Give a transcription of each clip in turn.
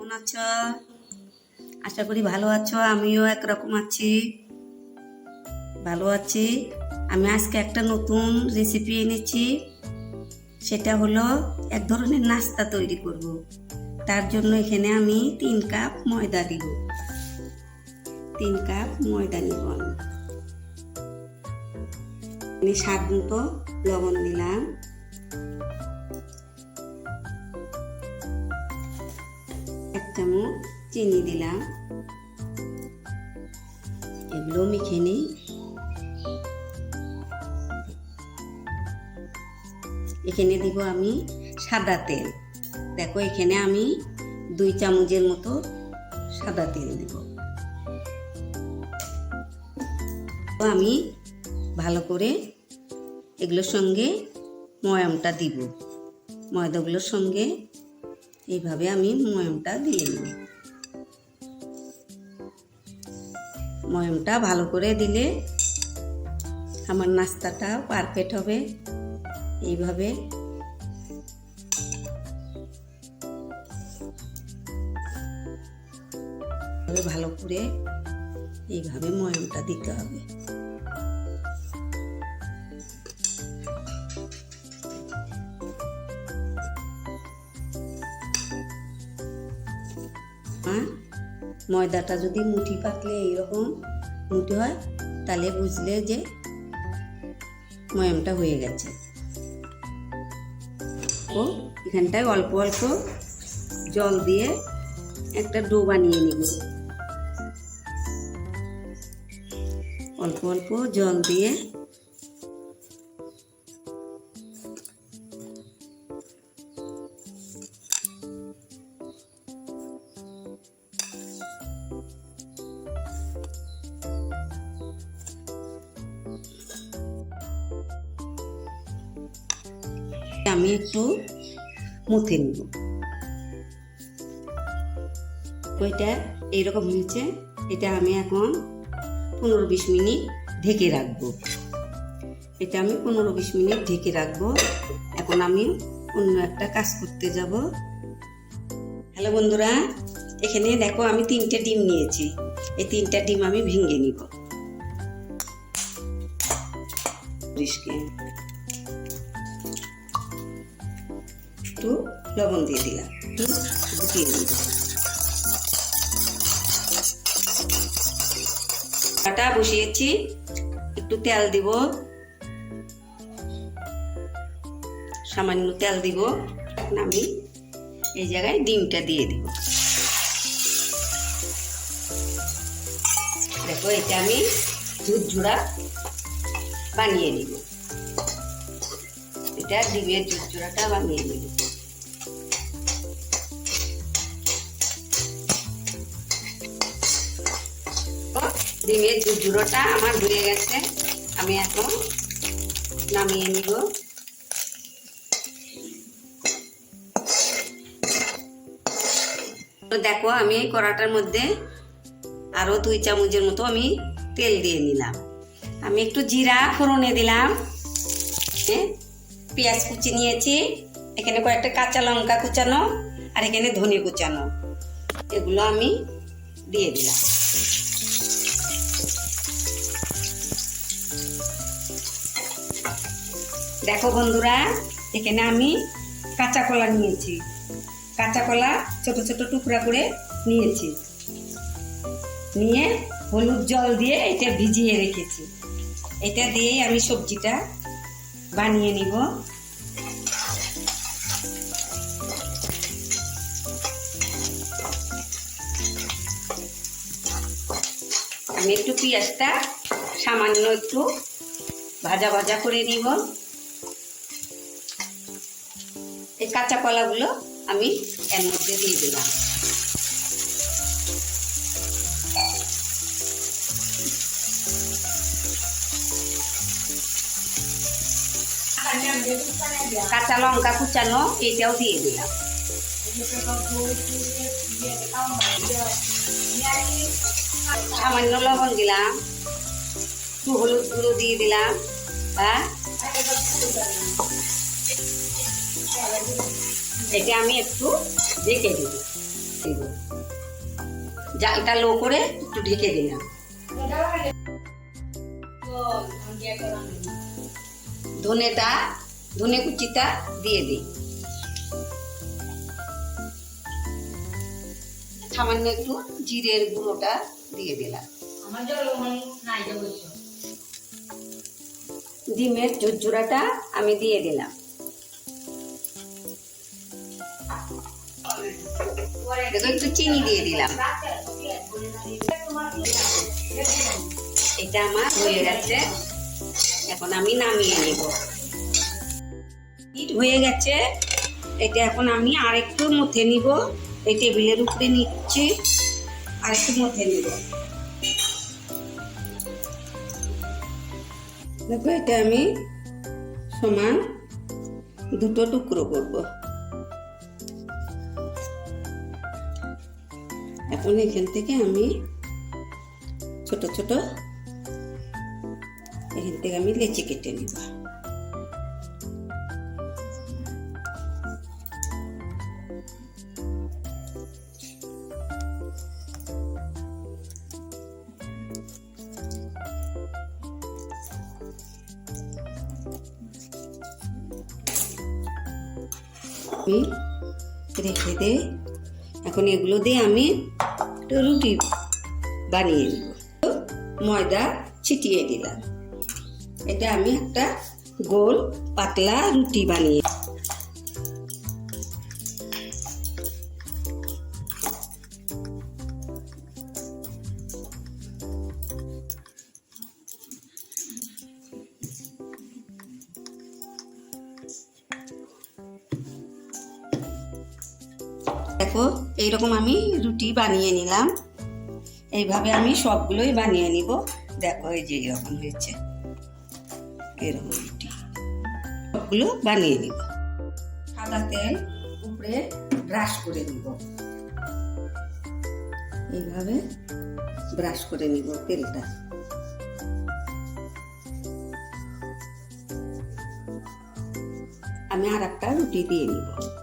কেমন আছো? আশা করি ভালো আছো, আমিও একরকম আছি। ভালো আছি। আমি আজকে একটা নতুন রেসিপি এনেছি। সেটা হলো এক ধরনের নাস্তা তৈরি করব। তার জন্য এখানে আমি তিন কাপ ময়দা দিব। তিন কাপ ময়দা নিব আমি। আমি স্বাদ মতো লবণ দিলাম। চামচ চিনি দিলাম। এগুলো মেখে নিই। এখানে দিব আমি সাদা তেল। দেখো, এখানে আমি দুই চামচের মতো সাদা তেল দিব। তো আমি ভালো করে এগুলোর সঙ্গে ময়ামটা দিব। ময়দাগুলোর সঙ্গে এইভাবে আমি ময়ামটা দিয়ে নিব। ময়ামটা ভালো করে দিলে আমার নাস্তাটা পারফেক্ট হবে। এইভাবে ভালো করে এইভাবে ময়ামটা দিতে হবে। ময়দাটা যদি মুঠি পাতলে এইরকম মুঠি হয়, তাহলে বুঝলে যে ময়ামটা হয়ে গেছে। ও, এখানটায় অল্প অল্প জল দিয়ে একটা ডো বানিয়ে নিব। অল্প অল্প জল দিয়ে আমি একটু মুথে নিব। ওইটা এইরকম হয়েছে, এটা আমি এখন পনেরো বিশ মিনিট ঢেকে রাখব। এটা আমি পনেরো বিশ মিনিট ঢেকে রাখব। এখন আমি অন্য একটা কাজ করতে যাব। হ্যালো বন্ধুরা, এখানে দেখো আমি তিনটে ডিম নিয়েছি। এই তিনটা ডিম আমি ভেঙে নিব। লবণ দিয়ে দিলাম। আটা বসিয়েছি, একটু তেল দিব। সামান্য তেল দিব। আমি এই জায়গায় ডিমটা দিয়ে দিব। দেখো, এটা আমি ঝুরঝুরা বানিয়ে নিব। এটা ডিমের ঝুরঝুরাটা বানিয়ে নিব। ডিমের ঝুরঝুরোটা আমার হয়ে গেছে আমি এখন নামিয়ে নিব। তো দেখো আমি এই কড়াটার মধ্যে আরও দুই চামচের মতো আমি তেল দিয়ে নিলাম। আমি একটু জিরা ফোড়নে দিলাম। এ, পেঁয়াজ কুচি নিয়েছি এখানে কয়েকটা কাঁচা লঙ্কা কুচানো আর এখানে ধনে কুচানো। এগুলো আমি দিয়ে দিলাম। দেখো বন্ধুরা, এখানে আমি কাঁচা কলা নিয়েছি। কাঁচা কলা ছোট ছোট টুকরা করে নিয়েছি। নিয়ে হলুদ জল দিয়ে এটা ভিজিয়ে রেখেছি। এটা দিয়েই আমি সবজিটা বানিয়ে নিব। আমি একটু পেঁয়াজটা সামান্য একটু ভাজা ভাজা করে নিব। এই কাঁচা কলাগুলো আমি এর মধ্যে দিয়ে দিলাম। কাঁচা লঙ্কা কুচানো এটাও দিয়ে দিলাম। সামান্য লবণ দিলাম। একটু হলুদ গুঁড়ো দিয়ে দিলাম হ্যাঁ এটা আমি একটু ঢেকে দিব জালটা লো করে একটু ঢেকে দিলাম। ধনেটা ধনে কুচিটা দিয়ে দিই। সামান্য একটু জিরের গুঁড়োটা দিয়ে দিলাম। ডিমের ঝুরঝুরাটা আমি দিয়ে দিলাম। দেখো একটু চিনি দিয়ে দিলাম। এটা আমার হয়ে গেছে। এখন আমি নামিয়ে নিব। হিট হয়ে গেছে। এটা এখন আমি আরেকটু মুথে নিব। এই টেবিলের উপরে নিচ্ছি। আরেকটু মুথে নিব। দেখো, এটা আমি সমান দুটো টুকরো করব। এখন এখান থেকে আমি ছোট ছোট এখান থেকে আমি লেচি কেটে নিব। আমি রেখে দে। এখন এগুলো দিয়ে আমি রুটি বানিয়ে নেব। ময়দা ছিটিয়ে দিলাম। এটা আমি একটা গোল পাতলা রুটি বানিয়ে দেখো, এইরকম আমি রুটি বানিয়ে নিলাম। এইভাবে আমি সবগুলোই বানিয়ে নিব। দেখো এই যে এরকম হয়েছে। এরকম রুটি। সবগুলো বানিয়ে নিব। সাদা তেল উপরে ব্রাশ করে নিব। এইভাবে ব্রাশ করে নিব তেলটা। আমি আর একটা রুটি দিয়ে নিব।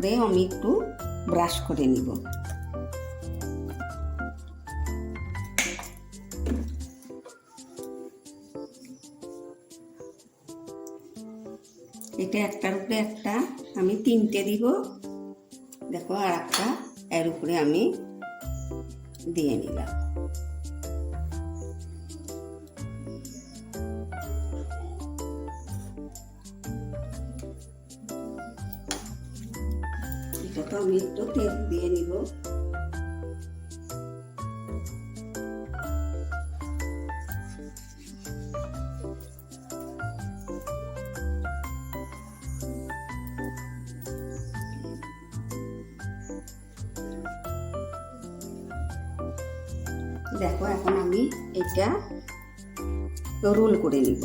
এটার আমি একটু ব্রাশ করে নিব। এটা একটার উপরে একটা, আমি তিনটে দিব। দেখো আর একটা এর উপরে আমি দিয়ে নিলাম। দেখো, এখন আমি এটা রোল করে নিব।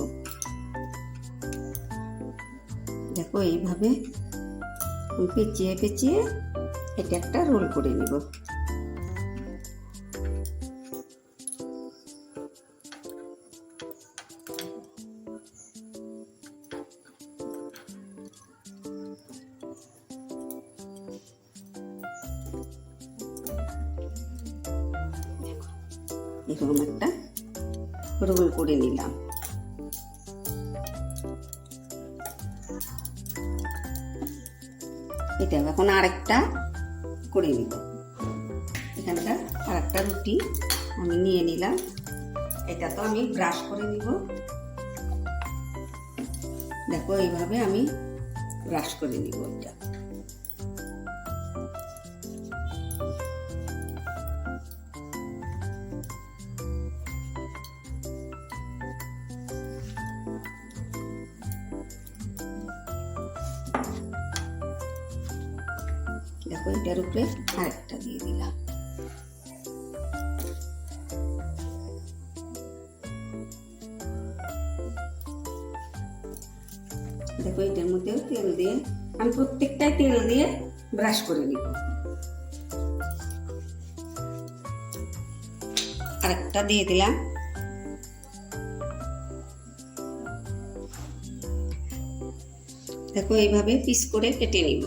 দেখো, এইভাবে পেঁচিয়ে পেঁচিয়ে এটা একটা রোল করে নিব। এরকম একটা রোল করে নিলাম। এটা এখন আরেকটা করে নিব। এখানটা আরেকটা রুটি আমি নিয়ে নিলাম। এটা তো আমি ব্রাশ করে নিব। দেখো, এইভাবে আমি ব্রাশ করে নিব এটা। দেখো এটার মধ্যেও তেল দিয়ে আমি প্রত্যেকটাই তেল দিয়ে ব্রাশ করে নিব। আরেকটা দিয়ে দিলাম। দেখো, এইভাবে পিস করে কেটে নিব।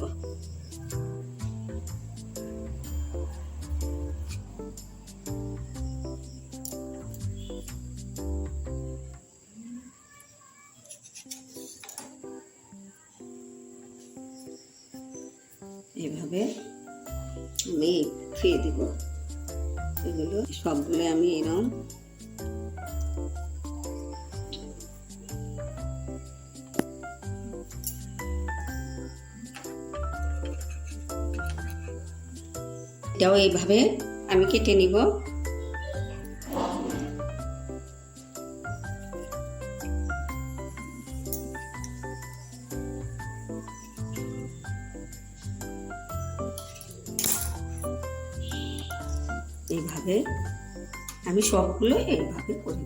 এভাবে আমি খেয়ে দিব এগুলো সবগুলো আমি এরম এটাও এইভাবে আমি কেটে নিব। এইভাবে আমি সবগুলো এইভাবে করে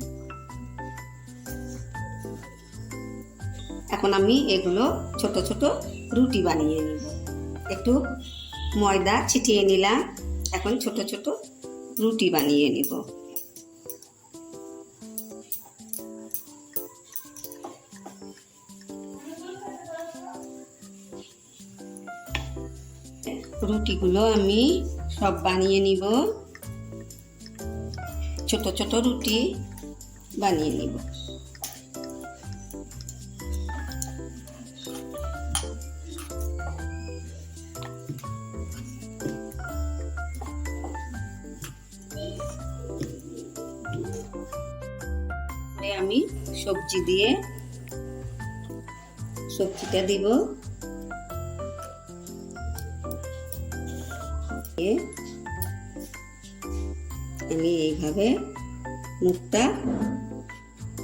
এখন আমি এগুলো ছোট ছোট রুটি বানিয়ে নিব। একটু ময়দা ছিটিয়ে নিলাম। এখন ছোট ছোট রুটি বানিয়ে নিব। রুটিগুলো আমি সব বানিয়ে নিব। ছোট ছোট রুটি বানিয়ে নিব। আমি সবজি দিয়ে সবজিটা দিব। আমি এইভাবে মুখটা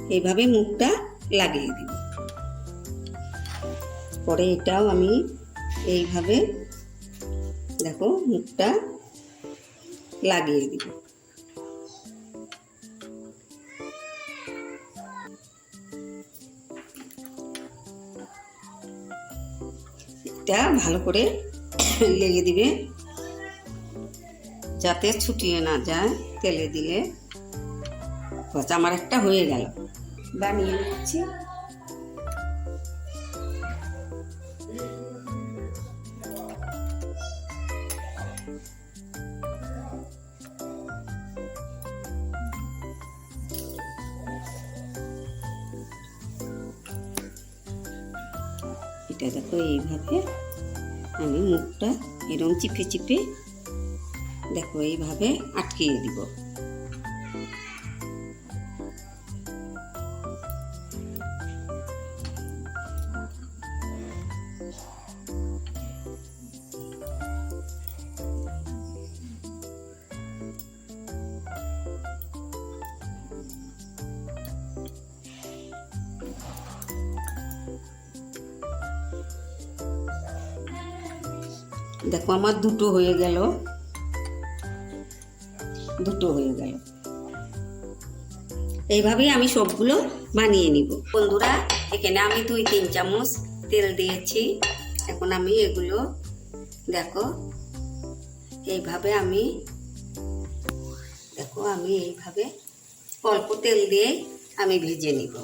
এইভাবে মুখটা লাগিয়ে দিব। পরে এটাও আমি এইভাবে, দেখো, মুখটা লাগিয়ে দিব। এটা ভালো করে লেগে দিবে। যাতে ছুটিয়ে না যায় তেলে দিলে আমার একটা হয়ে গেল। বানিয়ে নিচ্ছি। এটা দেখো, এইভাবে আমি মুখটা এরম চিপে চিপে দেখো এইভাবে আটকিয়ে দিব। দেখো আমার দুটো হয়ে গেল। দুটো হয়ে গেল। এইভাবেই আমি সবগুলো বানিয়ে নিব। বন্ধুরা, এখানে আমি দুই, তিন চামচ তেল দিয়েছি। এখন আমি এগুলো, দেখো, এইভাবে আমি, দেখো, আমি এইভাবে অল্প তেল দিয়ে আমি ভেজে নিব।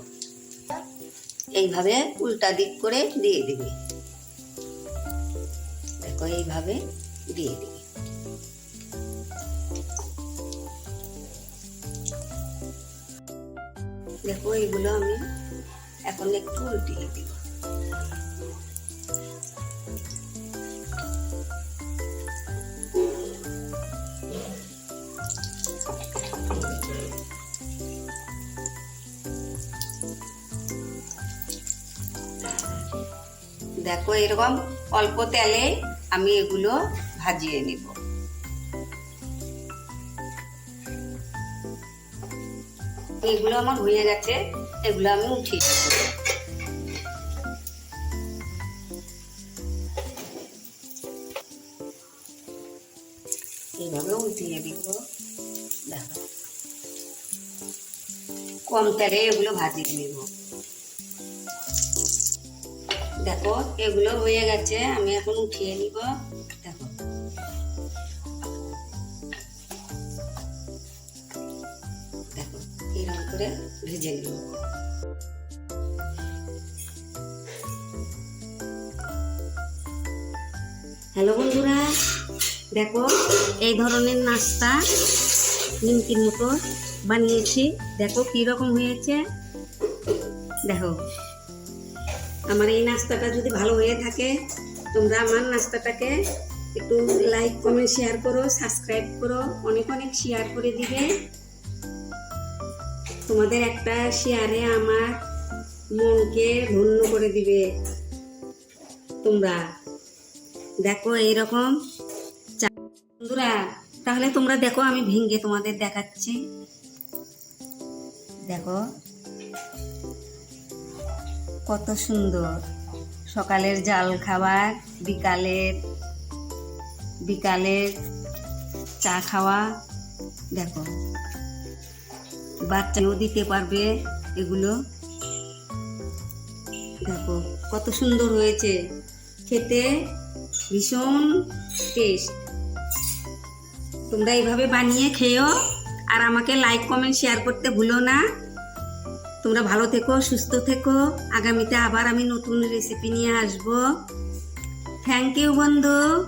এইভাবে উল্টা দিক করে দিয়ে দিবি। দেখো, এইভাবে দিয়ে দিবি। দেখো, এগুলো আমি এখন একটু উল্টিয়ে দিব দেখো, এরকম অল্প তেলে আমি এগুলো ভাজিয়ে নিব। এগুলো আমার হয়ে গেছে, এগুলো আমি উঠিয়ে এইভাবে উঠিয়ে দিব দেখো। কম তেলে এগুলো ভাজিয়ে নেব। দেখো, এগুলো হয়ে গেছে, আমি এখন উঠিয়ে নিব। করে ভেজে নিব। হ্যালো বন্ধুরা, দেখো এই ধরনের নাস্তা নিমকির মতো বানিয়েছি। দেখো কী রকম হয়েছে। দেখো, আমার এই নাস্তাটা যদি ভালো হয়ে থাকে, তোমরা আমার নাস্তাটাকে একটু লাইক কমেন্ট শেয়ার করো সাবস্ক্রাইব করো, অনেক অনেক শেয়ার করে দিবে। তোমাদের একটা শেয়ারে আমার মনকে ধন্য করে দিবে তোমরা। দেখো এইরকম। বন্ধুরা, তাহলে তোমরা দেখো, আমি ভেঙে তোমাদের দেখাচ্ছি। দেখো। কত সুন্দর। সকালের জাল খাবার, বিকালের বিকালের চা খাওয়া। দেখো। বাচ্চাও দিতে পারবে এগুলো। দেখো, কত সুন্দর হয়েছে। খেতে ভীষণ টেস্ট তোমরা এইভাবে বানিয়ে খেও আর আমাকে লাইক কমেন্ট শেয়ার করতে ভুলো না। তোমরা ভালো থেকো, সুস্থ থেকো। আগামীতে আবার আমি নতুন রেসিপি নিয়ে আসব। থ্যাংক ইউ বন্ধু।